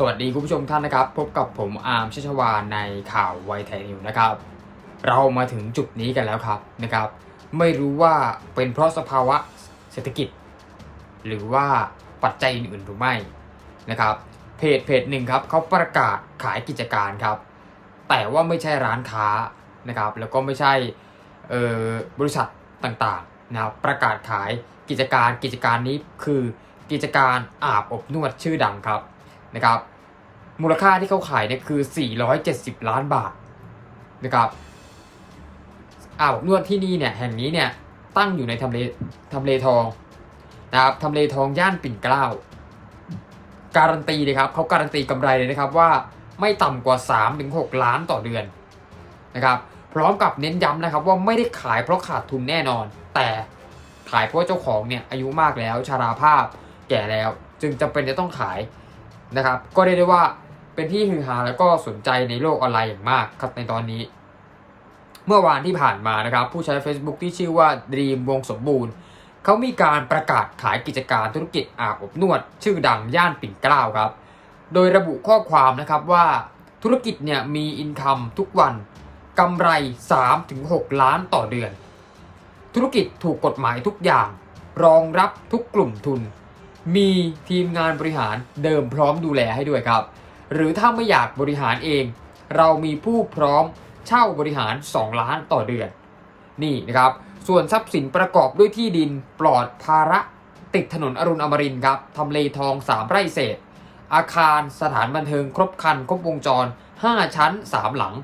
สวัสดีคุณผู้ชมท่านนะครับ พบกับผมอาร์มชัชวานในข่าวไวไทยนิวนะครับ เรามาถึงจุดนี้กันแล้วครับนะครับ ไม่รู้ว่าเป็นเพราะสภาวะเศรษฐกิจ หรือว่าปัจจัยอื่นๆหรือไม่นะครับ เพจเพจหนึ่งครับเขาประกาศขายกิจการครับ แต่ว่าไม่ใช่ร้านค้านะครับ แล้วก็ไม่ใช่บริษัทต่างๆนะครับประกาศขายกิจการกิจการนี้คือกิจการอาบอบนวดชื่อดังครับ นะครับ มูลค่าที่เขาขายเนี่ยคือ 470 ล้านบาทนะครับอาบอบนวดที่นี่เนี่ยแห่งนี้เนี่ยตั้งอยู่ในทำเลทำเลทองนะครับทำเลทองย่านปิ่นเกล้าการันตีเลยครับเขาการันตีกำไรเลยนะครับว่าไม่ต่ำกว่า 3-6 ล้านต่อเดือนนะครับพร้อมกับเน้นย้ำนะครับว่าไม่ได้ขายเพราะขาดทุนแน่นอน แต่ขายเพราะเจ้าของเนี่ยอายุมากแล้วชาราภาพแก่แล้ว จึงจำเป็นจะต้องขาย นะครับ ก็เรียกได้ว่าเป็นที่ฮือฮาแล้วก็สนใจในโลกออนไลน์อย่างมากครับในตอนนี้ เมื่อวานที่ผ่านมานะครับ ผู้ใช้ Facebook ที่ชื่อว่า Dream วงสมบูรณ์เขามีการประกาศขายกิจการธุรกิจอาบอบนวด ชื่อดังย่านปิ่นเกล้าครับ โดยระบุข้อความนะครับว่าธุรกิจเนี่ยมีอินคัมทุกวันกำไร 3-6 ล้านต่อเดือน ธุรกิจถูกกฎหมายทุกอย่าง รองรับทุกกลุ่มทุน มีทีมงานบริหารเดิมพร้อมดูแลให้ด้วยครับ หรือถ้าไม่อยากบริหารเอง เรามีผู้พร้อมเช่าบริหาร 2 ล้านต่อเดือน นี่นะครับ ส่วนทรัพย์สินประกอบด้วยที่ดินปลอดภาระติดถนนอรุณอมรินครับทำเลทอง 3 ไร่เศษ อาคารสถานบันเทิงครบคัน ครบวงจร 5 ชั้น 3 หลัง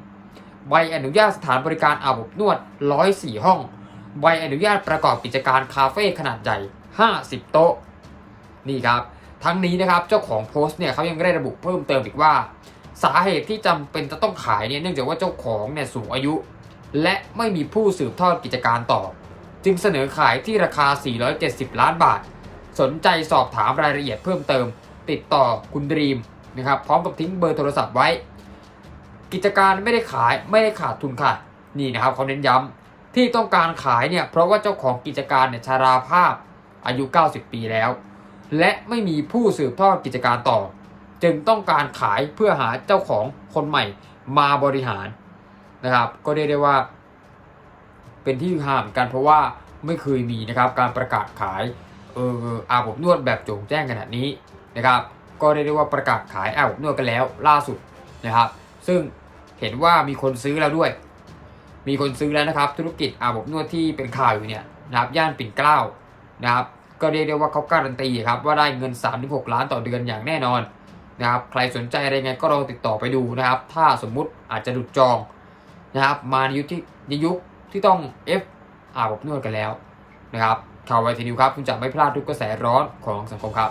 ใบอนุญาตสถานบริการอาบอบนวด 104 ห้อง ใบอนุญาตประกอบกิจการคาเฟ่ขนาดใหญ่ 50 โต๊ะ นี่ครับ ทั้งนี้นะครับเจ้าของโพสต์เนี่ยเขายังได้ระบุเพิ่มเติมอีกว่า สาเหตุที่จำเป็นจะต้องขายเนี่ยเนื่องจากว่าเจ้าของเนี่ยสูงอายุ และไม่มีผู้สืบทอดกิจการต่อ จึงเสนอขายที่ราคา 470 ล้านบาท สนใจสอบถามรายละเอียดเพิ่มเติม ติดต่อคุณดรีมนะครับพร้อมกับทิ้งเบอร์โทรศัพท์ไว้ กิจการไม่ได้ขายไม่ได้ขาดทุนค่ะนี่นะครับเขาเน้นย้ำที่ต้องการขายเนี่ยเพราะว่าเจ้าของกิจการเนี่ยชาราภาพอายุ 90 ปีแล้ว และไม่มีผู้สืบทอดกิจการต่อ จึงต้องการขายเพื่อหาเจ้าของคนใหม่มาบริหารนะครับ ก็เรียกได้ว่า เป็นที่ฮือฮามกันเพราะว่าไม่เคยมีนะครับ การประกาศขายเอออาบอบนวดแบบโจ่งแจ้งขนาดนี้นะครับ ก็เรียกได้ว่าประกาศขายอาบอบนวดกันแล้วล่าสุดนะครับ ซึ่งเห็นว่ามีคนซื้อแล้วด้วย มีคนซื้อแล้วนะครับ ธุรกิจอาบอบนวดที่เป็นข่าวอยู่เนี่ยนะครับย่านปิ่นเกล้านะครับ ก็เรียกได้ว่าเขาการันตีครับว่าได้เงิน 3-6 ล้านต่อเดือนอย่างแน่นอนนะครับใครสนใจอะไรไงก็ลองติดต่อไปดูนะครับ ถ้าสมมุติอาจจะหลุดจองนะครับมาในยุคที่ในยุคที่ต้อง F อาบอบนวดกันแล้วนะครับข่าวไวทีนิวครับ คุณจะไม่พลาดทุกกระแสร้อนของสังคมครับ